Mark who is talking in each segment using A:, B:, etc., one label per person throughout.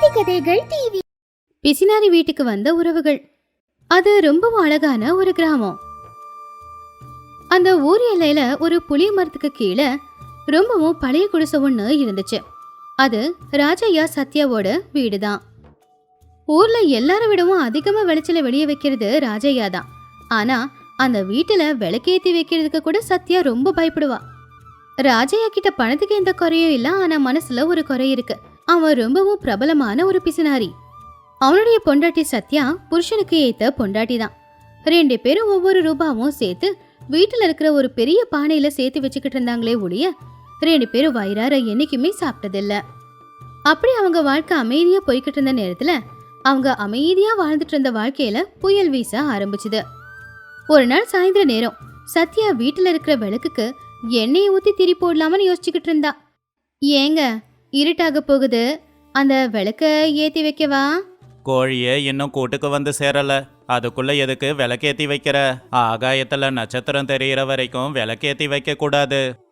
A: நீதி கதைகள் டிவி
B: பிசினாரி வீட்டுக்கு வந்த உறவுகள். அது ரொம்பவும் அழகான ஒரு கிராமம். அந்த ஊர் எல்லையில ஒரு புளிய மரத்துக்கு கீழே ரொம்பவும் பழைய குடிசை ஒன்று இருந்துச்சு. அது ராஜையா சத்யாவோட வீடு தான் ஊர்ல எல்லார விடவும் அதிகமா விளைச்சல வெளியே வைக்கிறது ராஜையா தான் ஆனா அந்த வீட்டுல விளக்கேத்தி வைக்கிறதுக்கு கூட சத்யா ரொம்ப பயப்படுவா. ராஜையா கிட்ட பணத்துக்கு எந்த குறையும் இல்ல ஆனா மனசுல ஒரு குறை இருக்கு. அவன் ரொம்பவும் பிரபலமான ஒரு பிசினாரி. அவனுடைய பொண்டாட்டி சத்யா புருஷனுக்கு ஏத்த பொண்டாட்டி தான் ரெண்டு பேரும் ஒவ்வொரு ரூபாவும் சேர்த்து வீட்டில் இருக்கிற ஒரு பெரிய பானையில சேர்த்து வச்சுக்கிட்டு இருந்தாங்களே ஒழிய ரெண்டு பேரும் வயிறார என்னைக்குமே சாப்பிட்டதில்ல. அப்படி அவங்க வாழ்க்கை அமைதியா போய்கிட்டு இருந்த நேரத்துல அவங்க அமைதியா வாழ்ந்துட்டு இருந்த வாழ்க்கையில புயல் வீச ஆரம்பிச்சுது. ஒரு நாள் சாயந்தர நேரம் சத்யா வீட்டில் இருக்கிற விளக்குக்கு எண்ணெயை ஊத்தி திரி போடலாமன்னு யோசிச்சுக்கிட்டு இருந்தா. ஏங்க இருட்டாக போகுது. அந்த விளக்க ஏத்தி வைக்கவா?
C: கோழியே இன்னும் கூட்டுக்கு வந்து சேரல. அதுக்குள்ள எதுக்கு விளக்கேத்தி வைக்கிற? ஆகாயத்துல நட்சத்திரம் தெரியற வரைக்கும் விளக்கேத்தி வைக்க கூடாது.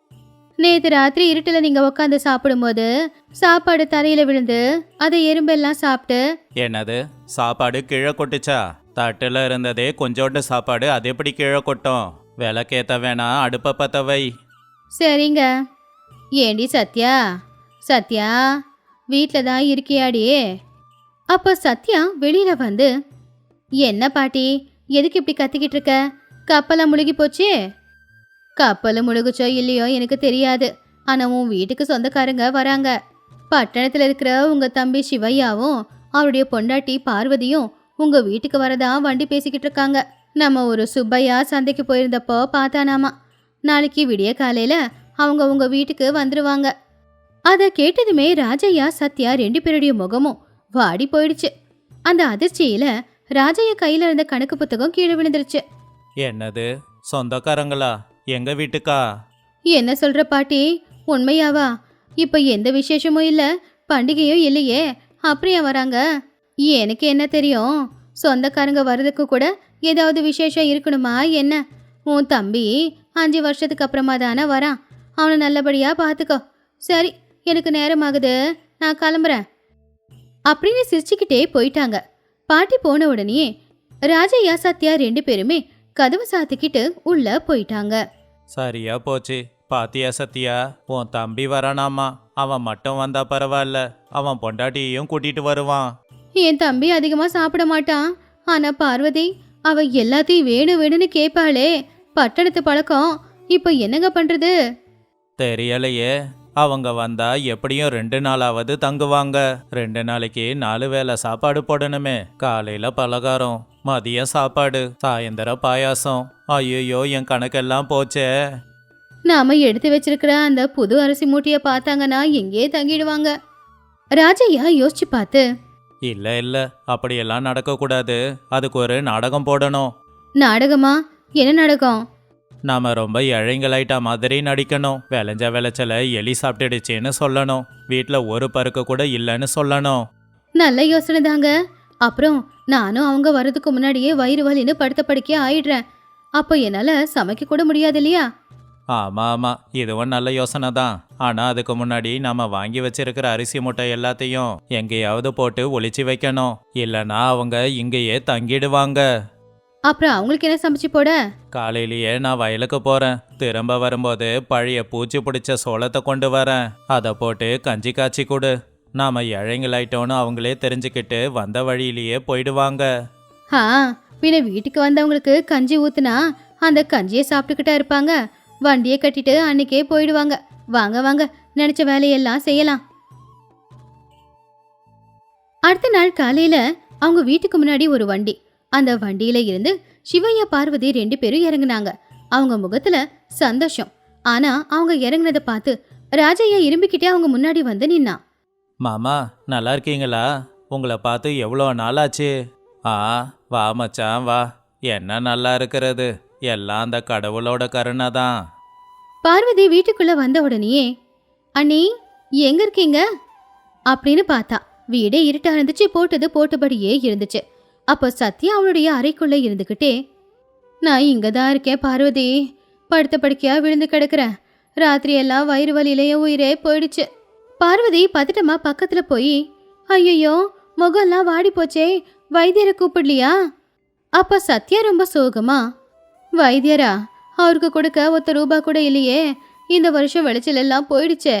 B: நேத்து ராத்திரி இருட்டில் நீங்க உட்காந்து சாப்பிடும்போது சாப்பாடு தரையில விழுந்து அதை எறும்பெல்லாம் சாப்பிட்டு.
C: என்னது? சாப்பாடு கீழே கொட்டுச்சா? தட்டுல இருந்ததே கொஞ்சோண்டு சாப்பாடு அது எப்படி கீழே கொட்டும்? விளக்கேத்த வேணா அடுப்ப பத்த வை.
B: சரிங்க. ஏண்டி சத்யா? சத்யா வீட்டில் தான் இருக்கியாடியே அப்போ சத்யா வெளியில் வந்து என்ன பாட்டி எதுக்கு இப்படி கத்திக்கிட்டு இருக்க? கப்பலை முழுகி போச்சு? கப்பல் முழுகுச்சோ இல்லையோ எனக்கு தெரியாது. ஆனால் உன் வீட்டுக்கு சொந்தக்காரங்க வராங்க. பட்டணத்தில் இருக்கிற உங்கள் தம்பி சிவையாவும் அவருடைய பொண்டாட்டி பார்வதியும் உங்கள் வீட்டுக்கு வரதா வண்டி பேசிக்கிட்டு இருக்காங்க. நம்ம ஒரு சுப்பையா சந்தைக்கு போயிருந்தப்போ பார்த்தானாமா நாளைக்கு விடிய காலையில் அவங்க உங்கள் வீட்டுக்கு வந்துடுவாங்க அத கேட்டதுமே ராஜையா சத்யா ரெண்டு பேருடைய முகமும் வாடி போயிடுச்சு. அந்த அதிர்ச்சியில ராஜையா கையில இருந்த கணக்கு புத்தகம் கீழே விழுந்துருச்சு.
C: என்னது? சொந்தக்காரங்களா? எங்க வீட்டுக்கா?
B: என்ன சொல்ற பாட்டி? உண்மையாவா? இப்ப எந்த விசேஷமும் இல்ல பண்டிகையும் இல்லையே அப்படியே வராங்க? எனக்கு என்ன தெரியும்? சொந்தக்காரங்க வர்றதுக்கு கூட ஏதாவது விசேஷம் இருக்கணுமா என்ன? உன் தம்பி அஞ்சு வருஷத்துக்கு அப்புறமா தானே வரான். அவனை நல்லபடியா பார்த்துக்கோ சரி எனக்கு நேரமாகுது. நான் கிளம்புறேன். அப்படின்னு சிரிச்சுக்கிட்டே போயிட்டாங்க. பாட்டி போன உடனே ராஜையா சத்யா ரெண்டு பேருமே கதவு சாத்திக்கிட்டு உள்ள போயிட்டாங்க.
C: சரியா போச்சு. பாத்தியா சத்தியா உன் தம்பி வரானாமா? அவன் மட்டும் வந்தா பரவாயில்ல. அவன் பொண்டாட்டியையும் கூட்டிட்டு வருவான்.
B: என் தம்பி அதிகமா சாப்பிட மாட்டான். ஆனா பார்வதி அவ எல்லாத்தையும் வேணும் வேணும்னு கேட்பாளே பட்டணத்து பழக்கம். இப்போ என்னங்க பண்றது?
C: தெரியலையே. அவங்க வந்தா எப்படியும் ரெண்டு நாளாவது தங்குவாங்க. ரெண்டு நாளைக்கு நாலு வேளை சாப்பாடு போடணுமே. காலையில பலகாரம் மதியம் சாப்பாடு சாயந்தரம் பாயாசம். ஐயோ என் கணக்கெல்லாம் போச்சே.
B: நாம எடுத்து வச்சிருக்கிற அந்த புது அரிசி மூட்டைய பார்த்தாங்கன்னா எங்கேயே தங்கிடுவாங்க. ராஜையா யோசிச்சு பார்த்து
C: இல்ல இல்ல அப்படியெல்லாம் நடக்கக்கூடாது. அதுக்கு ஒரு நாடகம் போடணும்.
B: நாடகமா? என்ன நாடகம்?
C: நாம ரொம்ப இழைங்களாயிட்டா மாதிரி நடிக்கணும். விளைஞ்ச விளைச்சல எலி சாப்பிட்டுடுச்சுன்னு சொல்லணும். வீட்ல ஒரு பருக்கு கூட இல்லைன்னு சொல்லணும்.
B: நல்ல யோசனை தாங்க. அப்புறம் நானும் அவங்க வர்றதுக்கு முன்னாடியே வயிறு வலின்னு படுத்த படுக்கே ஆயிடுறேன். அப்போ என்னால சமைக்க கூட முடியாது இல்லையா?
C: ஆமா ஆமா. இதுவும் நல்ல யோசனை தான். ஆனா அதுக்கு முன்னாடி நாம வாங்கி வச்சிருக்கிற அரிசி மூட்டை எல்லாத்தையும் எங்கேயாவது போட்டு ஒளிச்சு வைக்கணும். இல்லனா அவங்க இங்கேயே தங்கிடுவாங்க.
B: அப்புறம் அவங்களுக்கு என்ன சமைச்சு போட?
C: காலையிலேயே நான் வயலுக்கு போறேன். திரும்ப வரும்போது பழைய பூச்சி பிடிச்ச சோளத்தை கொண்டு வரேன். அதை போட்டு கஞ்சி காய்ச்சி கொடு. நாம இழைங்களாயிட்டோன்னு அவங்களே தெரிஞ்சுக்கிட்டு வந்த வழியிலேயே போயிடுவாங்க.
B: ஆ பின்ன வீட்டுக்கு வந்தவங்களுக்கு கஞ்சி ஊத்துனா அந்த கஞ்சியை சாப்பிட்டுக்கிட்டா இருப்பாங்க. வண்டியை கட்டிட்டு அன்னைக்கே போயிடுவாங்க. வாங்க வாங்க நினைச்ச வேலையெல்லாம் செய்யலாம். அடுத்த நாள் காலையில அவங்க வீட்டுக்கு முன்னாடி ஒரு வண்டி. அந்த வண்டியில இருந்து சிவையா பார்வதி ரெண்டு பேரும் இறங்குனாங்க. அவங்க முகத்துல சந்தோஷம். ஆனா அவங்க இறங்குனதை பார்த்து ராஜையா இரும்பிக்கிட்டே அவங்க முன்னாடி வந்து நின்னான்
C: மாமா நல்லா இருக்கீங்களா? உங்களை பார்த்து எவ்வளோ நாளாச்சு? ஆ வா மச்சான் வா. என்ன நல்லா இருக்கிறது? எல்லாம் அந்த கடவுளோட கருணை தான்.
B: பார்வதி வீட்டுக்குள்ள வந்த உடனேயே அண்ணி எங்க இருக்கீங்க? அப்படின்னு பார்த்தா வீடே இருட்டா இருந்துச்சு போட்டது போட்டபடியே இருந்துச்சு. அப்போ சத்யா அவளுடைய அறைக்குள்ளே இருந்துக்கிட்டே நான் இங்கே தான் இருக்கேன் பார்வதி. படுத்த படுக்கையா விழுந்து கிடக்குறேன். ராத்திரி எல்லாம் வயிறு வலியிலேயே உயிரே போயிடுச்சு. பார்வதி பதட்டமா பக்கத்தில் போய் ஐயோ முகம்லாம் வாடி போச்சே. வைத்தியரை கூப்பிடலையா? அப்போ சத்யா ரொம்ப சோகமா வைத்தியரா அவருக்கு கொடுக்க ஒத்த ரூபா கூட இல்லையே. இந்த வருஷம் விளைச்சல் எல்லாம் போயிடுச்சே.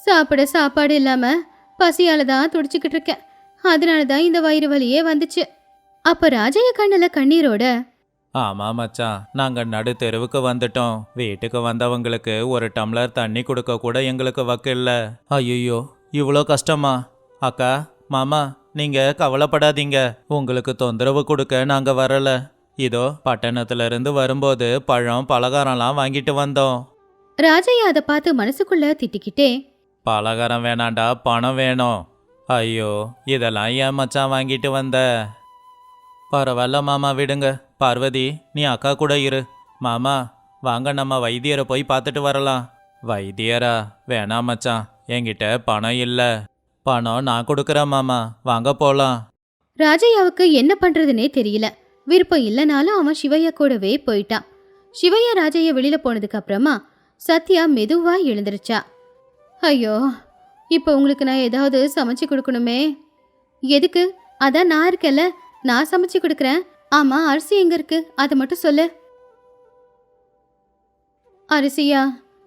B: சாப்பிட சாப்பாடு இல்லாமல் பசியால் தான் துடிச்சிக்கிட்டு இருக்கேன். அதனால தான் இந்த வயிறு வலியே வந்துச்சு. அப்ப ராஜைய கண்ணுல கண்ணீரோட
C: ஆமா மச்சான் நாங்க நடு தெருவுக்கு வந்துட்டோம். வீட்டுக்கு வந்தவங்களுக்கு ஒரு டம்ளர் தண்ணி கொடுக்க கூட எங்களுக்கு வக்கு இல்ல ஐயோ இவ்வளோ கஷ்டமா? அக்கா மாமா நீங்க கவலைப்படாதீங்க. உங்களுக்கு தொந்தரவு கொடுக்க நாங்க வரல. இதோ பட்டணத்துல இருந்து வரும்போது பழம் பலகாரம்லாம் வாங்கிட்டு வந்தோம்.
B: ராஜையா அதை பார்த்து மனசுக்குள்ள திட்டிக்கிட்டே
C: பலகாரம் வேணாண்டா பணம் வேணும். ஐயோ இதெல்லாம் ஏன் மச்சான் வாங்கிட்டு வந்த? பரவாயில்ல மாமா விடுங்க. பார்வதி நீ அக்கா கூட இரு. மாமா வாங்க நம்ம வைத்தியரை போய் பார்த்துட்டு வரலாம். வைத்தியரா? வேணாம் மச்சான். என்கிட்ட பணம் இல்லை. பணம் நான் கொடுக்குறேன் மாமா. வாங்க போலாம்.
B: ராஜையாவுக்கு என்ன பண்றதுனே தெரியல. விருப்பம் இல்லைனாலும் அவன் சிவையா கூடவே போயிட்டான். சிவையா ராஜையா வெளியில போனதுக்கு அப்புறமா சத்யா மெதுவா எழுந்திருச்சா. ஐயோ இப்போ உங்களுக்கு நான் ஏதாவது சமைச்சு கொடுக்கணுமே? எதுக்கு? அதான் நான் இருக்கல நான் சமைச்சு கொடுக்குறேன். ஆமா அரிசி எங்க இருக்கு? அதை மட்டும் சொல்லு. அரிசியா?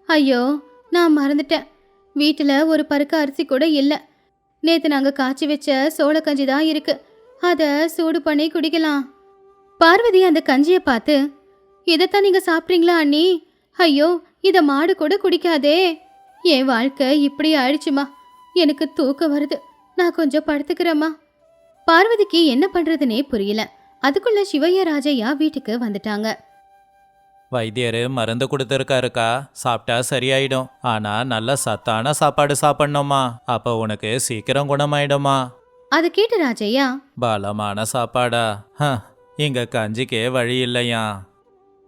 B: ஐயோ நான் மறந்துட்டேன். வீட்டில் ஒரு பருக்க அரிசி கூட இல்லை. நேற்று நாங்கள் காய்ச்சி வச்ச சோள கஞ்சி தான் இருக்கு. அதை சூடு பண்ணி குடிக்கலாம். பார்வதி அந்த கஞ்சியை பார்த்து இதைத்தான் நீங்கள் சாப்பிட்றீங்களா அண்ணி? ஐயோ இதை மாடு கூட குடிக்காதே. என் வாழ்க்கை இப்படி ஆயிடுச்சுமா. எனக்கு தூக்கம் வருது. நான் கொஞ்சம் படுத்துக்கிறேம்மா. பார்வதிக்கு என்ன பண்றதுனே புரியல. அதுக்குள்ள சிவையா ராஜையா வீட்டுக்கு வந்துட்டாங்க.
C: வைத்தியர் மருந்து கொடுத்துருக்காருக்கா. சாப்பிட்டா சரியாயிடும். ஆனா நல்ல சத்தான சாப்பாடு சாப்பிடணுமா. அப்போ உனக்கு சீக்கிரம் குணமாயிடுமா.
B: அதை கேட்டு ராஜையா?
C: பலமான சாப்பாடா. ஹ, இங்க கஞ்சிக்கே வழி இல்லையா.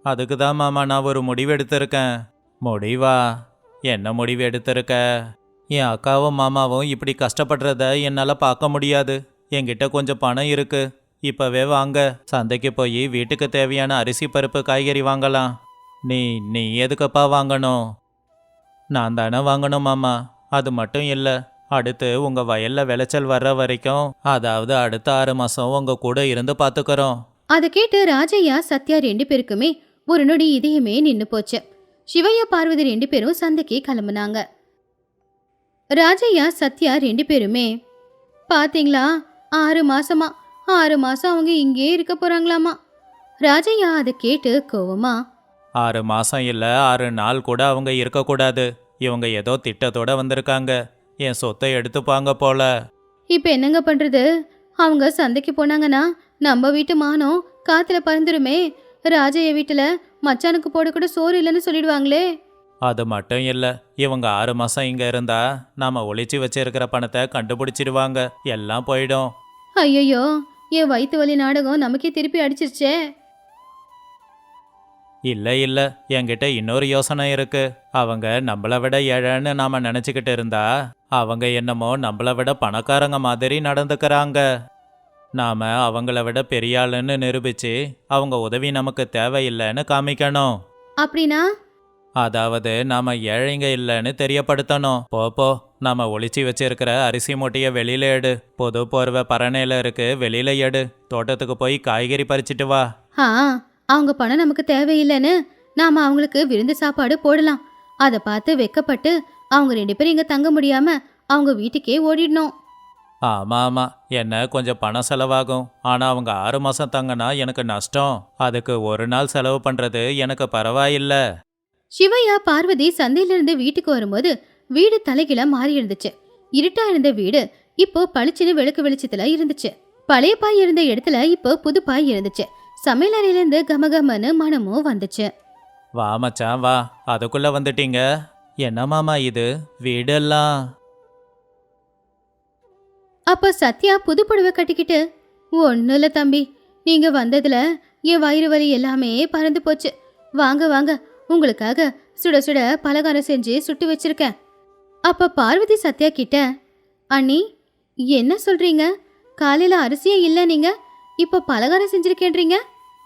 C: அதுக்கு தான் மாமா நான் ஒரு முடிவு எடுத்திருக்கேன். முடிவா? என்ன முடிவு எடுத்திருக்க? என் அக்காவும் மாமாவும் இப்படி கஷ்டப்படுறத என்னால் பார்க்க முடியாது. என்கிட்ட கொஞ்சம் பணம் இருக்கு. இப்பவே வாங்க. சந்தைக்கு போய் வீட்டுக்கு தேவையான அரிசி பருப்பு காய்கறி வாங்கலாம். நீ நீ எதுக்குப்பா வாங்கணும்? நான் தானே வாங்கணும் மாமா. அது மட்டும் இல்லை. அடுத்து உங்கள் வயலில் விளைச்சல் வர்ற வரைக்கும் அதாவது அடுத்த ஆறு மாதம் உங்கள் கூட இருந்து பார்த்துக்கறோம்
B: அதை கேட்டு ராஜையா சத்யா ரெண்டு பேருக்குமே ஒரு நொடி இதயமே நின்று போச்சு. சிவையா பார்வதி ரெண்டு பேரும் சந்தைக்கு கிளம்புனாங்க. ராஜையா சத்யா ரெண்டு பேருமே பாத்தீங்களா? ஆறு மாசமா? ஆறு மாசம் அவங்க இங்கே இருக்க போறாங்களாமா? ராஜையா அதை கேட்டு கோவமா
C: ஆறு மாசம் இல்ல ஆறு நாள் கூட அவங்க இருக்கக்கூடாது. இவங்க ஏதோ திட்டத்தோட வந்திருக்காங்க. என் சொத்தை எடுத்துப்பாங்க போல.
B: இப்போ என்னங்க பண்றது? அவங்க சந்தைக்கு போனாங்கன்னா நம்ம வீட்டு மானம் காத்துல பறந்துருமே. ராஜைய வீட்டுல மச்சானுக்கு போட கூட சோறு இல்லைன்னு சொல்லிடுவாங்களே.
C: அது மட்டும் இல்ல இவங்க ஆறு மாசம் இங்க இருந்தா நாம ஒளிச்சு வச்சிருக்கிற பணத்தை கண்டுபிடிச்சிடுவாங்க. எல்லாம் போயிடும்.
B: ஐயையோ என் வயிற்று வலி நாடகம் நமக்கே திருப்பி அடிச்சிருச்சே.
C: இல்ல இல்ல. என்கிட்ட இன்னொரு யோசனை இருக்கு. அவங்க நம்மள விட ஏழைன்னு நாம நினைச்சுக்கிட்டு இருந்தா அவங்க என்னமோ நம்மள விட பணக்காரங்க மாதிரி நடந்துக்கறாங்க. நாம அவங்கள விட பெரிய ஆளுன்னு நிரூபிச்சு அவங்க உதவி நமக்கு தேவையில்லைன்னு காமிக்கணும்.
B: அப்படின்னா?
C: அதாவது நாம ஏழைங்க இல்லைன்னு தெரியப்படுத்தணும். போ போ. நாம ஒளிச்சு வச்சிருக்கிற அரிசி மூட்டைய வெளியில எடு. பொது போர்வை பரணையில இருக்கு. வெளியில எடு. தோட்டத்துக்கு போய் காய்கறி பறிச்சிட்டு வா.
B: ஆ அவங்க பணம் நமக்கு தேவையில்லைன்னு நாம அவங்களுக்கு விருந்து சாப்பாடு போடலாம். அதை பார்த்து வெக்கப்பட்டு அவங்க ரெண்டு பேரும் இங்க தங்க முடியாம அவங்க வீட்டுக்கே ஓடிடணும்.
C: ஆமா ஆமா. என்ன கொஞ்சம் பணம் செலவாகும். ஆனா அவங்க ஆறு மாசம் தங்கினா எனக்கு நஷ்டம். அதுக்கு ஒரு நாள் செலவு பண்றது எனக்கு பரவாயில்ல.
B: சிவையா பார்வதி சந்தையிலிருந்து வீட்டுக்கு வரும்போது வீடு தலைகீழ மாறி இருந்துச்சு. இருட்டா இருந்த வீடு இப்போ பளிச்சுன்னு விளக்கு வெளிச்சத்துல இருந்துச்சு. பழைய பாய் இருந்த இடத்துல இப்போ புது பாய் இருந்துச்சு. சமையல் அறையிலிருந்து கமகமன்னு மனமும் வந்துச்சு.
C: வா மச்சான் வா. அதுக்குள்ள வந்துட்டீங்க. என்ன மாமா இது? வீடெல்லாம்.
B: அப்ப சத்யா புது புடவை கட்டிக்கிட்டு ஒன்றும் இல்லை தம்பி நீங்க வந்ததுல என் வயிறு வலி எல்லாமே பறந்து போச்சு. வாங்க வாங்க. உங்களுக்காக சுட சுட பலகாரம் செஞ்சு சுட்டு வச்சிருக்கேன். அப்ப பார்வதி சத்யா கிட்ட அண்ணி என்ன சொல்றீங்க? காலையில அரிசியே இல்லை நீங்க. இப்போ பலகாரம் செஞ்சிருக்கேன்றீங்க?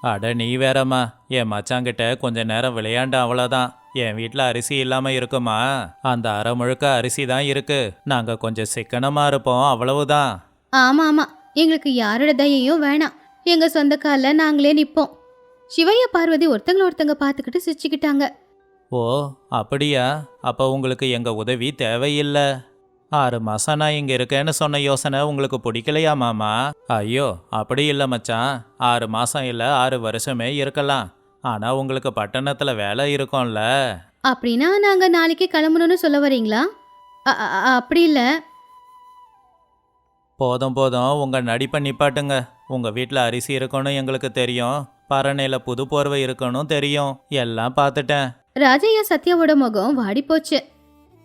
C: அட நீ வேறம்மா. என் மச்சாங்கிட்ட கொஞ்ச நேரம் விளையாண்ட அவ்வளோதான் என் வீட்டில் அரிசி இல்லாம இருக்குமா? அந்த அரை முழுக்க அரிசி தான் இருக்கு. நாங்க கொஞ்சம் சிக்கனமா இருப்போம். அவ்வளவுதான்.
B: ஆமா ஆமா. எங்களுக்கு யாரோட தயையும் வேணாம். எங்க சொந்த கால்ல நாங்களே நிப்போம். சிவையா பார்வதி ஒருத்தங்கள ஒருத்தங்க பார்த்துக்கிட்டு சிரிச்சுக்கிட்டாங்க.
C: ஓ அப்படியா? அப்போ உங்களுக்கு எங்க உதவி தேவையில்லை? ஆறு மாசம் நான் இங்க இருக்கேன்னு சொன்ன யோசனை உங்களுக்கு பிடிக்கலையா மாமா? ஐயோ அப்படி இல்லை மச்சான். ஆறு மாசம் இல்லை ஆறு வருஷமே இருக்கலாம். ஆனா உங்களுக்கு பட்டணத்துல வேலை இருக்கும்ல.
B: அப்படின்னா நாங்க நாளைக்கு கிளம்பணும்னு சொல்ல வரீங்களா? அப்படி இல்ல.
C: போதும் போதும். உங்க நடிப்பை நிப்பாட்டுங்க. உங்க வீட்டில் அரிசி இருக்கணும் எங்களுக்கு தெரியும். பரணையில புது போர்வை இருக்கணும் தெரியும். எல்லாம் பார்த்துட்டேன்.
B: ராஜையா சத்யாவோட முகம் வாடி போச்சு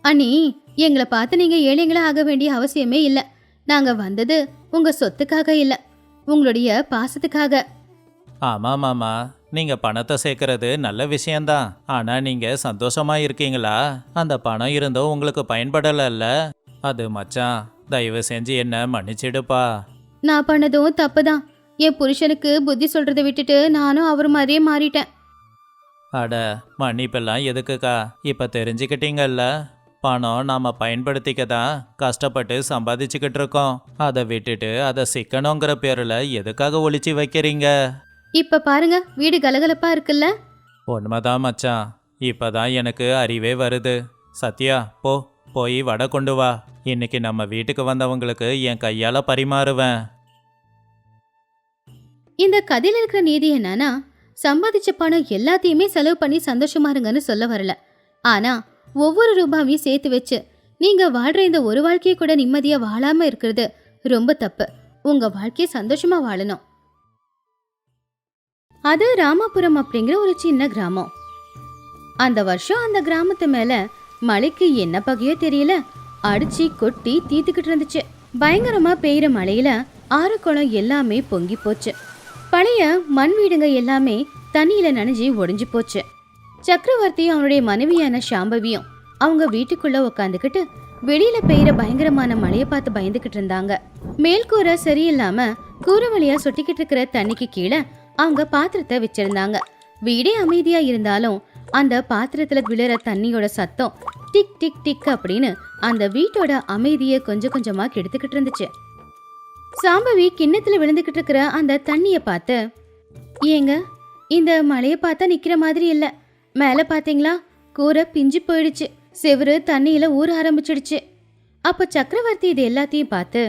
B: அண்ணி எங்களை பார்த்து நீங்க ஏழைங்களா ஆக வேண்டிய அவசியமே இல்ல. நாங்க வந்தது உங்க சொத்துக்காக இல்ல. உங்களுடைய பாசத்துக்காக.
C: ஆமா மாமா. நீங்க பணத்தை சேர்க்கறது நல்ல விஷயம்தான். ஆனா நீங்க சந்தோஷமா இருக்கீங்களா? அந்த பணம் இருந்தும் உங்களுக்கு பயன்படலைல்ல. அது மச்சான் தயவு செஞ்சு என்ன மன்னிச்சிடுப்பா.
B: நான் பண்ணதும் தப்புதான். என் புருஷனுக்கு புத்தி சொல்றதை விட்டுட்டு நானும் அவர் மாதிரியே மாறிட்டேன்.
C: அட மன்னிப்பெல்லாம் எதுக்குக்கா? இப்ப தெரிஞ்சுக்கிட்டீங்கல்ல? பணம் நாம பயன்படுத்திக்க தான் கஷ்டப்பட்டு சம்பாதிச்சுக்கிட்டு இருக்கோம். அதை விட்டுட்டு அதை சிக்கணுங்கிற பேர்ல எதுக்காக ஒளிச்சு வைக்கிறீங்க?
B: இப்ப பாருங்க வீடு கலகலப்பா இருக்குல்ல?
C: உண்மைதான் மச்சான். இப்பதான் எனக்கு அறிவே வருது. சத்யா போ போய் வடை கொண்டு வா. இன்னைக்கு நம்ம வீட்டுக்கு வந்தவங்களுக்கு என் கையால பரிமாறுவேன்.
B: இந்த கதையில இருக்கிற நீதி என்னன்னா சம்பாதிச்ச பணம் எல்லாத்தையுமே செலவு பண்ணி சந்தோஷமா இருங்கன்னு சொல்ல வரல. ஆனா ஒவ்வொரு ரூபாவையும் சேர்த்து வச்சு நீங்க வாழ்ற இந்த ஒரு வாழ்க்கையை கூட நிம்மதியா வாழாம இருக்கிறது ரொம்ப தப்பு. உங்க வாழ்க்கையை சந்தோஷமா வாழணும். அது ராமாபுரம் அப்படிங்கிற ஒரு சின்ன கிராமம். அந்த வருஷம் அந்த கிராமத்து மேல மழைக்கு என்ன பகையோ தெரியல. அடிச்சு கொட்டி தீத்துக்கிட்டு இருந்துச்சு. பயங்கரமா பெய்யுற மழையில ஆறு குளம் எல்லாமே பொங்கி போச்சு. பழைய மண் வீடுங்க எல்லாமே தண்ணியில நனைஞ்சி ஒடிஞ்சு போச்சு. சக்கரவர்த்தியும் அவனுடைய மனைவியான சாம்பவியும் அவங்க வீட்டுக்குள்ள உக்காந்துக்கிட்டு வெளியில பெய்யற பயங்கரமான மழையை பார்த்து பயந்துகிட்டு இருந்தாங்க. மேல்கூரை சரியில்லாம கூரை வழியா சொட்டிக்கிட்டு இருக்கிற தண்ணிக்கு கீழே அவங்க பாத்திரத்தை வச்சிருந்தாங்க. வீடே அமைதியா இருந்தாலும் அந்த பாத்திரத்துல விழுற தண்ணியோட சத்தம் டிக் டிக் டிக் அப்படின்னு அந்த வீட்டோட அமைதியை கொஞ்சம் கொஞ்சமா கெடுத்துக்கிட்டு இருந்துச்சு. சாம்பவி கிண்ணத்துல விழுந்துகிட்டு இருக்கிற அந்த தண்ணிய பார்த்து ஏங்க இந்த மழைய பார்த்தா நிக்கிற மாதிரி இல்ல. மேல பாத்தீங்களா? கூரை பிஞ்சு போயிடுச்சு. செவுரு தண்ணியில ஊற ஆரம்பிச்சிடுச்சு. அப்ப சக்கரவர்த்தி இது எல்லாத்தையும் பார்த்து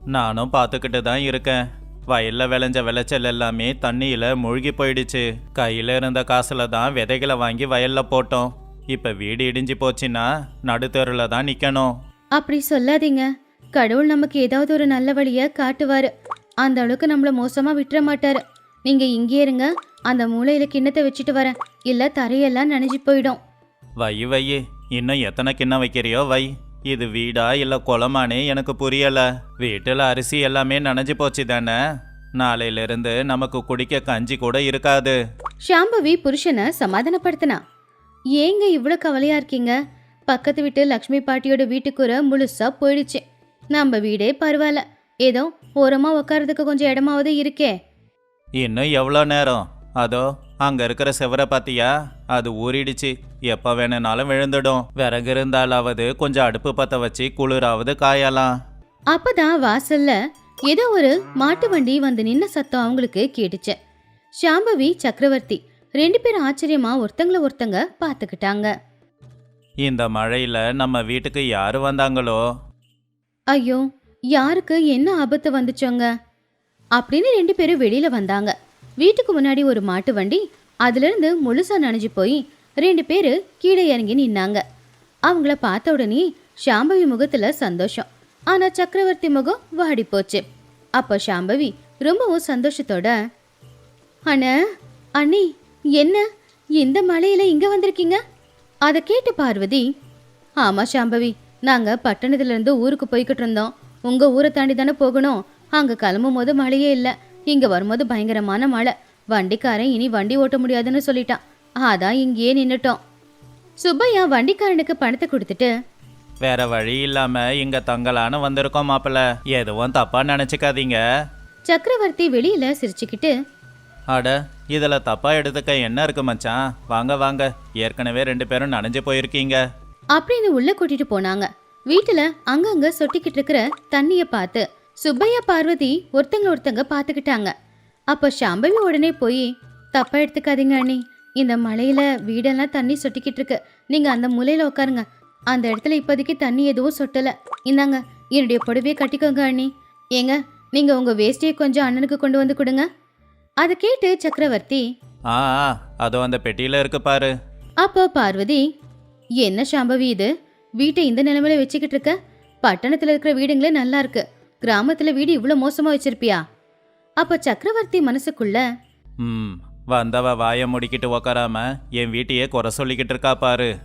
C: நானும் பார்த்துக்கிட்டு தான் இருக்கேன். வயல்ல விளைஞ்ச விளைச்சல் எல்லாமே தண்ணியில மூழ்கி போயிடுச்சு. கையில இருந்த காசுல தான் விதைகளை வாங்கி வயல்ல போட்டோம். இப்ப வீடு இடிஞ்சு போச்சுன்னா நடுத்தெருல தான் நிக்கணும்.
B: அப்படி சொல்லாதீங்க. கடவுள் நமக்கு ஏதாவது ஒரு நல்ல வழிய காட்டுவாரு. அந்த அளவுக்கு நம்மள மோசமா விட்டுற மாட்டாரு. நீங்க இங்கே இருங்க. அந்த மூலையில கிண்ணத்தை வச்சுட்டு வரேன். இல்ல தரையெல்லாம் நனைஞ்சு போயிடும்.
C: வை வை இன்னும் எத்தனை கிண்ணம் வைக்கிறியோ வை. இது வீடா இல்ல குளமானே எனக்கு புரியல. வீட்டுல அரிசி எல்லாமே நனைஞ்சு போச்சு தானே? நாளையில இருந்து நமக்கு குடிக்க கஞ்சி கூட இருக்காது.
B: ஷாம்பவி புருஷனை சமாதானப்படுத்தினா. ஏங்க இவ்வளோ கவலையா இருக்கீங்க? பக்கத்து வீட்டு லக்ஷ்மி பாட்டியோட வீட்டுக்குற முழுசா போயிடுச்சு. நம்ம வீடே பரவாயில்ல. ஏதோ ஓரமா உட்கார்றதுக்கு கொஞ்சம் இடமாவது இருக்கே.
C: இன்னும் எவ்வளோ நேரம்? அதோ அங்க இருக்கிற செவரை பாத்தியா? அது ஊறிடுச்சு. எப்ப வேணும்னாலும் விழுந்துடும். விறகு இருந்தாலாவது கொஞ்சம் அடுப்பு பத்த வச்சு குளிராவது காயலாம்.
B: அப்பதான் வாசல்ல ஏதோ ஒரு மாட்டு வண்டி வந்து நின்ன சத்தம் அவங்களுக்கு கேட்டுச்சு. ஷாம்பவி சக்கரவர்த்தி ரெண்டு பேரும் ஆச்சரியமா ஒருத்தங்கள ஒருத்தங்க பார்த்துக்கிட்டாங்க.
C: இந்த மழையில நம்ம வீட்டுக்கு யாரு வந்தாங்களோ?
B: ஐயோ யாருக்கு என்ன ஆபத்து வந்துச்சோங்க? அப்படின்னு ரெண்டு பேரும் வெளியில வந்தாங்க. வீட்டுக்கு முன்னாடி ஒரு மாட்டு வண்டி அதுலேருந்து முழுசாக நனைஞ்சு போய் ரெண்டு பேர் கீழே இறங்கி நின்னாங்க. அவங்கள பார்த்த உடனே சாம்பவி முகத்தில் சந்தோஷம். ஆனால் சக்கரவர்த்தி முகம் வாடி போச்சு. அப்போ சாம்பவி ரொம்பவும் சந்தோஷத்தோட அண்ணா அண்ணி என்ன? இந்த மலையில் இங்கே வந்திருக்கீங்க? அதை கேட்டு பார்வதி ஆமாம் சாம்பவி நாங்க பட்டணத்துல இருந்து ஊருக்கு போய்கிட்டு இருந்தோம். உங்க ஊரை தாண்டி தானே போகணும். அங்க கிளம்பும் போது மழையே இல்ல. இங்க வரும்போது பயங்கரமான மழை. வண்டிக்காரன் இனி வண்டி ஓட்ட முடியாதுன்னு சொல்லிட்டான். அதான் இங்கேயே நின்னுட்டோம். சுப்பையா வண்டிக்காரனுக்கு பணத்தை கொடுத்துட்டு
C: வேற வழி இல்லாம இங்க தங்கலான்னு வந்திருக்கோம் மாப்பிள்ள. எதுவும் தப்பா நினைச்சுக்காதீங்க.
B: சக்கரவர்த்தி வெளியில சிரிச்சுக்கிட்டு
C: அட இதுல தப்பா எடுத்துக்க. என்ன இருக்கு மச்சான்? வாங்க வாங்க. ஏற்கனவே ரெண்டு பேரும் நனைஞ்சு போயிருக்கீங்க.
B: அப்படின்னு உள்ள கூட்டிட்டு போனாங்க. வீட்டுல அங்கங்க சொட்டிக்கிட்டு இருக்கிற தண்ணிய பார்த்து சுப்பையா பார்வதி ஒருத்தங்க ஒருத்தங்க பார்த்துக்கிட்டாங்க. அப்போ சாம்பவி உடனே போய் தப்பா எடுத்துக்காதீங்க அண்ணி. இந்த மலையில வீடெல்லாம் தண்ணி சொட்டிக்கிட்டு இருக்கு. நீங்க அந்த மூலையில உட்காருங்க அந்த இடத்துல இப்போதைக்கு தண்ணி எதுவும் சொட்டல. இந்தாங்க என்னுடைய புடவையை கட்டிக்கோங்க அண்ணி. ஏங்க நீங்க உங்க வேஷ்டியை கொஞ்சம் அண்ணனுக்கு கொண்டு வந்து கொடுங்க. அதை கேட்டு சக்கரவர்த்தி
C: ஆ, அதோ அந்த பெட்டியில இருக்கு பாரு.
B: அப்போ பார்வதி என்ன சாம்பவி இது? வீட்டை இந்த நிலைமையில வச்சுக்கிட்டு இருக்க? பட்டணத்துல இருக்கிற வீடுங்களே நல்லா இருக்கு. கிராமத்துல வீடு இவ்வளவு மோசமா வச்சிருப்பியா? அப்போ சக்கரவர்த்தி மனசுக்குள்ள
C: ம் வந்தவ வாயை முடிக்கிட்டு உக்காராம என் வீட்டையே குறை சொல்லிக்கிட்டு இருக்கா பாரு.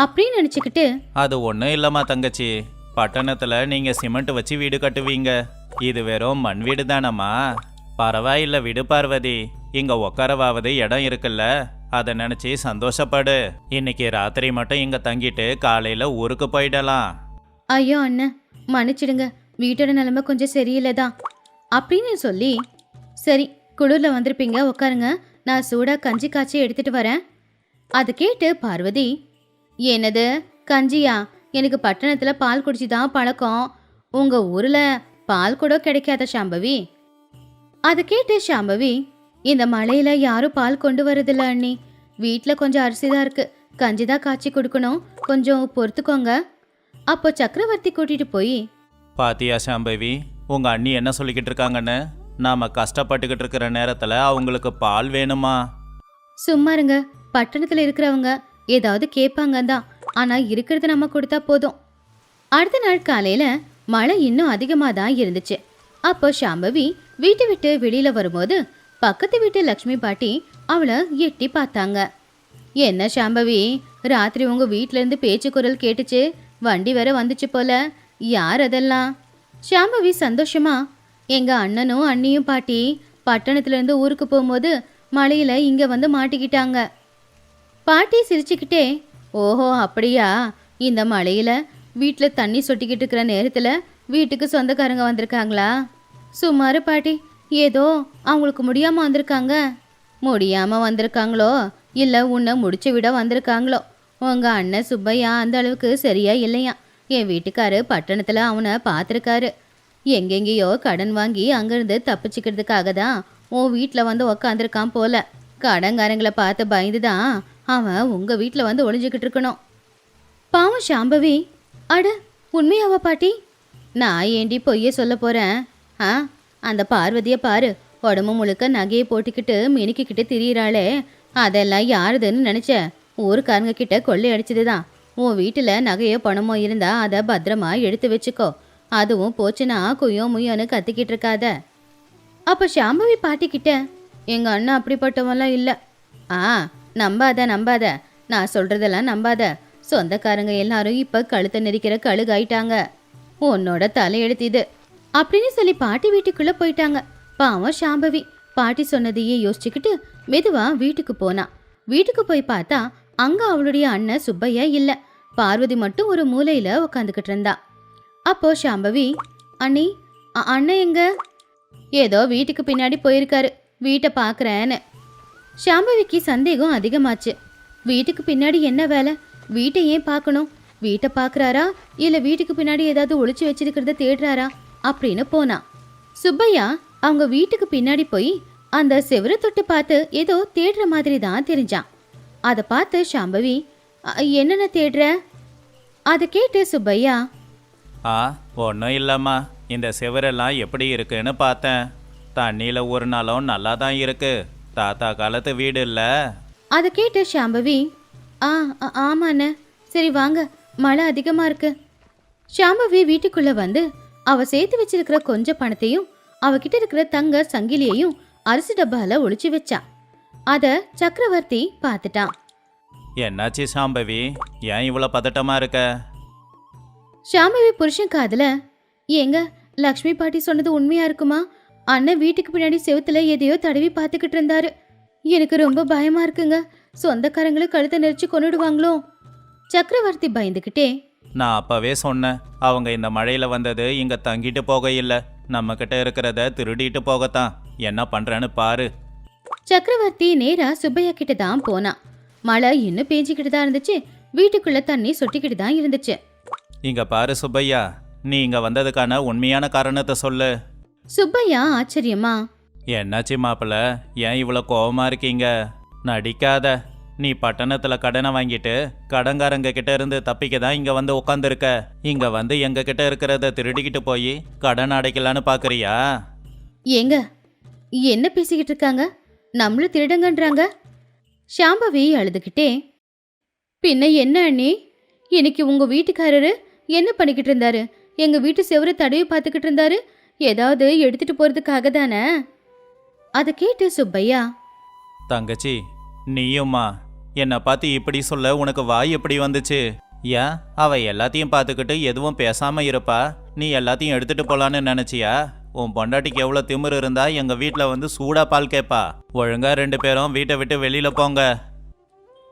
B: அப்படின்னு நினைச்சுக்கிட்டு
C: அது ஒன்றும் இல்லைம்மா தங்கச்சி. பட்டணத்தில் நீங்கள் சிமெண்ட் வச்சு வீடு கட்டுவீங்க. இது வெறும் மண் வீடு தானம்மா பரவாயில்ல விடு பார்வதி. இங்க உட்காரவாவது இடம் இருக்குல்ல. அதை நினச்சி சந்தோஷப்படு. இன்னைக்கு ராத்திரி மட்டும் இங்கே தங்கிட்டு காலையில் ஊருக்கு போயிடலாம்.
B: ஐயோ அண்ணன் மன்னிச்சிடுங்க. வீட்டோட நிலைமை கொஞ்சம் சரியில்லை தான் அப்படின்னு சொல்லி சரி குளிரில் வந்திருப்பீங்க உட்காருங்க நான் சூடாக கஞ்சி காய்ச்சி எடுத்துட்டு வரேன். அது கேட்டு பார்வதி என்னது கஞ்சியா? எனக்கு பட்டணத்தில் பால் குடிச்சு தான் பழக்கம். உங்கள் ஊரில் பால் கூட கிடைக்காத சாம்பவி அது கேட்டு சாம்பவி இந்த மழையில யாரும் பால் கொண்டு வரதில்ல அண்ணி. வீட்டில் கொஞ்சம் அரிசி தான் இருக்கு. கஞ்சி தான் காய்ச்சி கொடுக்கணும். கொஞ்சம் பொறுத்துக்கோங்க. அப்போ சக்கரவர்த்தி கூட்டிட்டு போய்
C: பாத்தியா சாம்பவி உங்க அண்ணி என்ன சொல்லிக்கிட்டு இருக்காங்கன்னு? நாம கஷ்டப்பட்டுக்கிட்டு இருக்கிற நேரத்துல அவங்களுக்கு பால் வேணுமா?
B: சும்மா இருங்க. பட்டணத்துல இருக்கிறவங்க ஏதாவது கேட்பாங்க தான் ஆனா இருக்கிறத நம்ம கொடுத்தா போதும். அடுத்த நாள் காலையில மழை இன்னும் அதிகமாக தான் இருந்துச்சு. அப்போ சாம்பவி வீட்டை விட்டு வெளியில வரும்போது பக்கத்து வீட்டு லக்ஷ்மி பாட்டி அவளை எட்டி பார்த்தாங்க. என்ன சாம்பவி ராத்திரி உங்க வீட்டிலேருந்து பேச்சு குரல் கேட்டுச்சு. வண்டி வேற வந்துச்சு போல. யார் அதெல்லாம்? சாம்பவி சந்தோஷமா எங்க அண்ணனும் அண்ணியும் பாட்டி பட்டணத்துலேருந்து ஊருக்கு போகும்போது மழையில இங்க வந்து மாட்டிக்கிட்டாங்க. பாட்டி சிரிச்சுக்கிட்டே ஓஹோ அப்படியா? இந்த மழையில வீட்டில் தண்ணி சொட்டிக்கிட்டு இருக்கிற நேரத்தில் வீட்டுக்கு சொந்தக்காரங்க வந்திருக்காங்களா? சுமாரு பாட்டி ஏதோ அவங்களுக்கு முடியாமல் வந்திருக்காங்க. முடியாமல் வந்திருக்காங்களோ? இல்லை உன்னை முடிச்சு விட வந்திருக்காங்களோ? உங்கள் அண்ணன் சுப்பையா அந்த அளவுக்கு சரியா இல்லையா? என் வீட்டுக்காரு பட்டணத்தில் அவனை பார்த்துருக்காரு. எங்கெங்கேயோ கடன் வாங்கி அங்கேருந்து தப்பிச்சுக்கிறதுக்காக தான் உன் வீட்டில் வந்து உக்காந்துருக்கான் போல. கடன்காரங்களை பார்த்து பயந்து தான் அவன் உங்கள் வீட்டில் வந்து ஒளிஞ்சுக்கிட்டு இருக்கணும். பாவம் சாம்பவி. அட உண்மையாவா பாட்டி? நான் ஏண்டி பொய்ய சொல்ல போகிறேன் ஆ? அந்த பார்வதியை பாரு. உடம்பு முழுக்க நகையை போட்டுக்கிட்டு மினுக்கிக்கிட்டு திரியிறாளே. அதெல்லாம் யாருதுன்னு நினச்ச. ஊருக்காரங்க கிட்ட கொள்ளை அடிச்சது தான் உன் வீட்டில் நகையோ பணமோ இருந்தா அதை பத்திரமா எடுத்து வச்சுக்கோ. அதுவும் போச்சுன்னா குய்யோ முய்யோன்னு கத்திக்கிட்டு இருக்காத. அப்போ சாம்பவி பாட்டிக்கிட்ட எங்கள் அண்ணன் அப்படிப்பட்டவெல்லாம் இல்லை. ஆ நம்பாத நம்பாத. நான் சொல்கிறதெல்லாம் நம்பாத. சொந்தக்காரங்க எல்லாரும் இப்போ கழுத்தை நெரிக்கிற கழுகாயிட்டாங்க. உன்னோட தலையெழுத்து இது. அப்படின்னு சொல்லி பாட்டி வீட்டுக்குள்ளே போயிட்டாங்க. பாவம் சாம்பவி. பாட்டி சொன்னதையே யோசிச்சுக்கிட்டு மெதுவா வீட்டுக்கு போனா. வீட்டுக்கு போய் பார்த்தா அங்க அவளுடைய அண்ணன் சுப்பையா இல்ல. பார்வதி மட்டும் ஒரு மூலையில உட்காந்துக்கிட்டு இருந்தா. அப்போ சாம்பவி அண்ணி அண்ணன் எங்க? ஏதோ வீட்டுக்கு பின்னாடி போயிருக்காரு. வீட்டை பார்க்குறேன்னு சாம்பவிக்கு சந்தேகம் அதிகமாச்சு. வீட்டுக்கு பின்னாடி என்ன வேலை? வீட்டை ஏன் பார்க்கணும் வீட்டை பார்க்குறாரா இல்ல வீட்டுக்கு பின்னாடி ஏதாவது ஒளிச்சு வச்சிருக்கிறத தேடுறாரா? அப்படின்னு போனா. சுப்பையா அவங்க வீட்டுக்கு பின்னாடி போய் அந்த செவரை தொட்டு பார்த்து ஏதோ தேடுற மாதிரி தான் தெரிஞ்சான். அதை பார்த்து சாம்பவி "அ, என்னென்ன தேடுற? அதை கேட்டு சுப்பையா
C: ஆ ஒன்றும் இல்லைம்மா. இந்த செவரெல்லாம் எப்படி இருக்குன்னு பார்த்தேன். தண்ணியில் ஒரு நாளும் நல்லா தான் இருக்கு. தாத்தா காலத்து வீடு இல்லை.
B: அதை கேட்டு சாம்பவி ஆ ஆமாண்ணே. சரி வாங்க. மழை அதிகமா இருக்கு. சாம்பவி வீட்டுக்குள்ள வந்து அவ சேர்த்து வச்சிருக்கிற கொஞ்ச பணத்தையும் அவகிட்ட இருக்கிற தங்க சங்கிலியையும் அரிசி டப்பால ஒளிச்சு வச்சா. அத சக்கரவர்த்தி பார்த்துட்டான்
C: என்னாச்சு சாம்பவி? ஏன் இவ்வளோ பதட்டமா இருக்க?
B: சாம்பவி புருஷன் காதுல ஏங்க லக்ஷ்மி பாட்டி சொன்னது உண்மையா இருக்குமா? அண்ணன் வீட்டுக்கு பின்னாடி செவுத்துல எதையோ தடவி பார்த்துக்கிட்டு இருந்தாரு. எனக்கு ரொம்ப பயமா இருக்குங்க. சொந்தக்காரங்களை கழுத்தை நெரிச்சு கொன்னுடுவாங்களோ? சக்கரவர்த்தி பயந்துக்கிட்டே
C: நான் அப்பவே சொன்னேன் அவங்க இந்த மழையில வந்தது இங்க தங்கிட்டு போக இல்லை நம்ம கிட்ட இருக்கிறத திருடிட்டு போகத்தான். என்ன பண்றேன்னு பாரு.
B: சக்கரவர்த்தி நேரா சுப்பையா கிட்ட தான் போனான் மழை இன்னும் பேஞ்சிக்கிட்டு தான் இருந்துச்சு. வீட்டுக்குள்ள தண்ணி சொட்டிக்கிட்டு தான் இருந்துச்சு.
C: இங்க பாரு சுப்பையா நீ இங்க வந்ததுக்கான உண்மையான காரணத்தை சொல்லு.
B: சுப்பையா ஆச்சரியமா.
C: என்னாச்சு மாப்பிள்ள ஏன் இவ்வளோ கோவமா இருக்கீங்க? நடிக்காத. நீ பட்டணத்துல கடனை வாங்கிட்டு கடன்காரங்க கிட்ட இருந்து தப்பிக்க தான் இங்க வந்து உட்காந்துருக்க இங்க வந்து எங்க கிட்ட இருக்கிறத திருடிக்கிட்டு போய் கடன் அடைக்கலான்னு பாக்குறியா?
B: ஏங்க என்ன பேசிக்கிட்டு இருக்காங்க? நம்மளும் திருடங்கன்றாங்க. சாம்பவி அழுதுகிட்டே பின்ன என்ன அண்ணி? இன்னைக்கு உங்க வீட்டுக்காரரு என்ன பண்ணிக்கிட்டு இருந்தாரு? எங்க வீட்டு செவரை தடவி பார்த்துக்கிட்டு இருந்தாரு? ஏதாவது எடுத்துட்டு போறதுக்காக தானே? அதை கேட்டு சுப்பையா
C: தங்கச்சி நீயும்மா என்னை பார்த்து இப்படி சொல்ல உனக்கு வாய் எப்படி வந்துச்சு? ஏன் அவ எல்லாத்தையும் பார்த்துக்கிட்டு எதுவும் பேசாம இருப்பா. நீ எல்லாத்தையும் எடுத்துட்டு போலான்னு நினைச்சியா? உன் பொண்டாட்டிக்கு எவ்வளோ திமிரு இருந்தா எங்க வீட்டில் வந்து சூடா பால் கேட்பா ஒழுங்கா ரெண்டு பேரும் வீட்டை விட்டு வெளியில போங்க.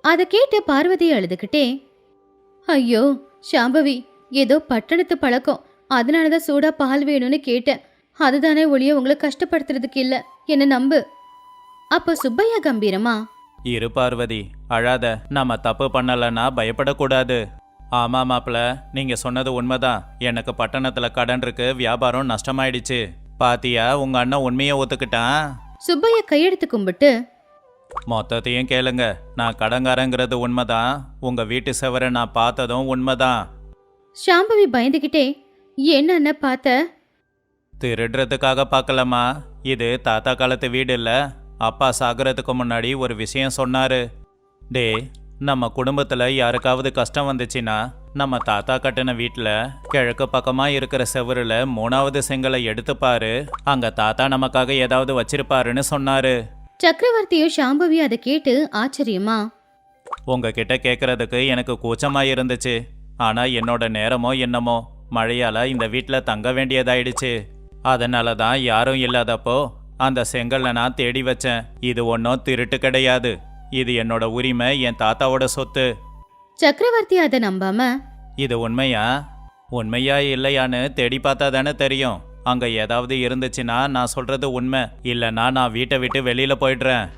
B: அதை கேட்டு பார்வதி அழுதுகிட்டே ஐயோ சாம்பவி ஏதோ பட்டணத்து பழக்கம். அதனால தான் சூடா பால் வேணும்னு கேட்டேன். அதுதானே ஒளிய உங்களை கஷ்டப்படுத்துறதுக்கு இல்ல. என்ன நம்பு? அப்ப சுப்பையா கம்பீரமா
C: இரு பார்வதி அழாத நம்ம தப்பு பண்ணலன்னா பயப்படக்கூடாது. ஆமா மாப்பிள நீங்க சொன்னது உண்மைதான். எனக்கு பட்டணத்துல கடன் இருக்கு வியாபாரம் நஷ்டமாயிடுச்சு. பாத்தியா உங்க அண்ணன் உண்மையை ஒத்துக்கிட்டான்?
B: சுப்பையா கையெடுத்து கும்பிட்டு
C: மொத்தத்தையும் கேளுங்க. நான் கடங்காரங்கிறது உண்மைதான். உங்க வீட்டு செவரை நான் பார்த்ததும் உண்மைதான்.
B: சாம்பவி பயந்துகிட்டே என்னென்ன பார்த்த?
C: திருடுறதுக்காக பார்க்கலாமா இது தாத்தா காலத்து வீடு இல்ல. அப்பா சாகுறதுக்கு முன்னாடி ஒரு விஷயம் சொன்னாரு. டே நம்ம குடும்பத்துல யாருக்காவது கஷ்டம் வந்துச்சுன்னா நம்ம தாத்தா கட்டின வீட்டில் கிழக்கு பக்கமா இருக்கிற செவுருல மூணாவது செங்கலை எடுத்து பாரு. அங்க தாத்தா நமக்காக ஏதாவது வச்சிருப்பாருன்னு சொன்னாரு.
B: சக்கரவர்த்தியும் சாம்பவியும் அதை கேட்டு ஆச்சரியமா?
C: உங்ககிட்ட கேட்கறதுக்கு எனக்கு கூச்சமா இருந்துச்சு. ஆனா என்னோட நேரமோ என்னமோ மழையால இந்த வீட்டில் தங்க வேண்டியதாயிடுச்சு. அதனால தான் யாரும் இல்லாதப்போ அந்த செங்கல்ல நான் தேடி வச்சேன். இது ஒன்றும் திருட்டு கிடையாது. இது என்னோட உரிமை என் தாத்தாவோட சொத்து.
B: சக்கரவர்த்தி அதை நம்பாம?
C: இது உண்மையா? உண்மையா இல்லையான்னு தேடி பார்த்தா தானே தெரியும். அங்க ஏதாவது இருந்துச்சுன்னா நான் சொல்றது உண்மை. இல்லைன்னா நான் வீட்டை விட்டு வெளியில போயிடுறேன்.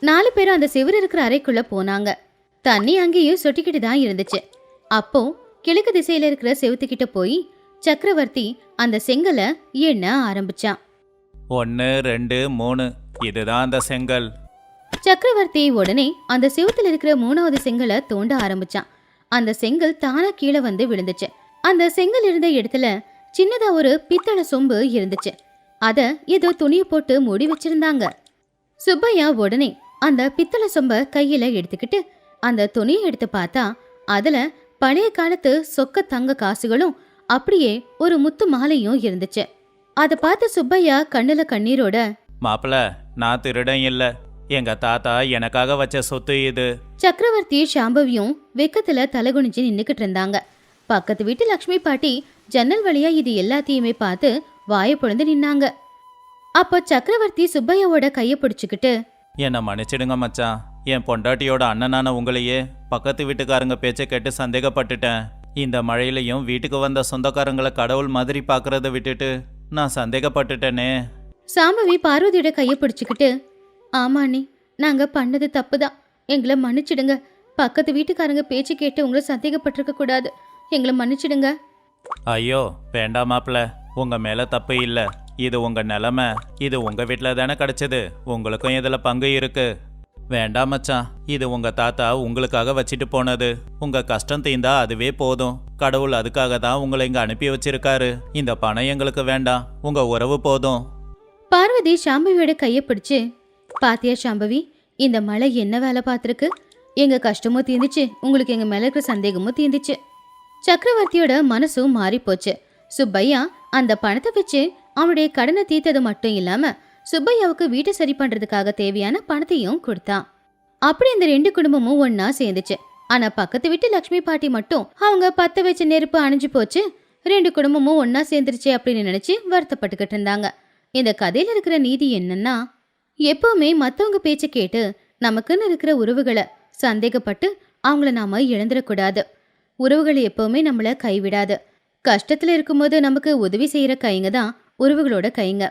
B: நாலு பேரும் அந்த சிவர் இருக்கிற அறைக்குள்ள போனாங்க. தண்ணி அங்கேயும் சொட்டிக்கிட்டு தான் இருந்துச்சு. அப்போ கிழக்கு திசையில இருக்கிற செவுத்துக்கிட்ட போய் சக்கரவர்த்தி அந்த செங்கலை எண்ண ஆரம்பிச்சான்.
C: ஒன்று ரெண்டு மூணு. இதுதான் அந்த செங்கல்.
B: சக்கரவர்த்தி உடனே அந்த செவுத்துல இருக்கிற மூணாவது செங்கலை தோண்ட ஆரம்பிச்சான். அந்த செங்கல் தானா கீழே வந்து விழுந்துச்சு. அந்த செங்கல் இருந்த இடத்துல சின்னதா ஒரு பித்தளை சொம்பு இருந்துச்சு. அத ஏதோ துணியை போட்டு மூடி வச்சிருந்தாங்க. சுப்பையா உடனே அந்த பித்தளை சொம்ப கையில எடுத்துக்கிட்டு அந்த துணியை எடுத்து பார்த்தா அதுல பழைய காலத்து சொக்க தங்க காசுகளும் அப்படியே ஒரு முத்து மாலையும் இருந்துச்சு. அதை பார்த்து சுப்பையா கண்ணுல கண்ணீரோட
C: மாப்பிள நான் திருடன் இல்ல. எங்க தாத்தா எனக்காக வச்ச சொத்து இது.
B: சக்கரவர்த்தி சாம்பவியும் வெக்கத்துல தலைகுனிஞ்சு நின்னுக்கிட்டு இருந்தாங்க. பக்கத்து வீட்டு லக்ஷ்மி பாட்டி ஜன்னல் வழியா இது எல்லாத்தையுமே பார்த்து வாயை பொழந்து நின்னாங்க. அப்போ சக்கரவர்த்தி சுப்பையாவோட கையை பிடிச்சுக்கிட்டு
C: என்னை மன்னிச்சிடுங்க மச்சான். என் பொண்டாட்டியோட அண்ணனான உங்களையே பக்கத்து வீட்டுக்காரங்க பேச்சை கேட்டு சந்தேகப்பட்டுட்டேன். இந்த மழையிலையும் வீட்டுக்கு வந்த சொந்தக்காரங்களை கடவுள் மாதிரி பார்க்கறத விட்டுட்டு நான் சந்தேகப்பட்டுட்டேனே.
B: சாம்பவி பார்வதியோட கையை பிடிச்சுக்கிட்டு ஆமா அண்ணி நாங்க பண்ணது தப்புதான் எங்களை மன்னிச்சிடுங்க. பக்கத்து வீட்டுக்காரங்க பேச்சு கேட்டு உங்களை சந்தேகப்பட்டிருக்க கூடாது. எங்களை மன்னிச்சிடுங்க.
C: ஐயோ வேண்டாம் மாப்பிள உங்க மேல தப்பு இல்ல. இது உங்க நிலைமை. இது உங்க வீட்டில் தானே கிடைச்சது. உங்களுக்கும் இதுல பங்கு இருக்கு. வேண்டாம் மச்சான். இது உங்க தாத்தா உங்களுக்காக வச்சுட்டு போனது. உங்க கஷ்டம் தீந்தா அதுவே போதும். கடவுள் அதுக்காக தான் உங்களை இங்க அனுப்பி வச்சிருக்காரு. இந்த பணம் எங்களுக்கு வேண்டாம். உங்க உறவு போதும்.
B: பார்வதி சாம்பவியோட கையை பிடிச்சு பாத்தியா சாம்பவி இந்த மழை என்ன வேலை பார்த்துருக்கு? எங்க கஷ்டமும் தீந்துச்சு. உங்களுக்கு எங்க மேல இருக்கிற சந்தேகமும் தீந்துச்சு. சக்கரவர்த்தியோட மனசும் மாறி போச்சு சுப்பையா அந்த பணத்தை வச்சு அவனுடைய கடனை தீர்த்தது மட்டும் இல்லாம சுப்பையாவுக்கு வீட்டை சரி பண்றதுக்காக தேவையான பணத்தையும் கொடுத்தான் அப்படி இந்த ரெண்டு குடும்பமும் ஒன்னா சேர்ந்துச்சு. ஆனா பக்கத்து வீட்டு லக்ஷ்மி பாட்டி மட்டும் அவங்க பத்த வச்ச நெருப்பு அணைஞ்சு போச்சு. ரெண்டு குடும்பமும் ஒன்னா சேர்ந்துருச்சு அப்படின்னு நினைச்சு வருத்தப்பட்டுக்கிட்டு இருந்தாங்க. இந்த கதையில இருக்கிற நீதி என்னன்னா எப்பவுமே மத்தவங்க பேச்ச கேட்டு நமக்குன்னு இருக்கிற உறவுகளை சந்தேகப்பட்டு அவங்கள நாம இழந்துடக்கூடாது. உறவுகள் எப்பவுமே நம்மள கைவிடாது. கஷ்டத்துல இருக்கும்போது நமக்கு உதவி செய்யற கைங்க தான் உறவுகளோட கைங்க.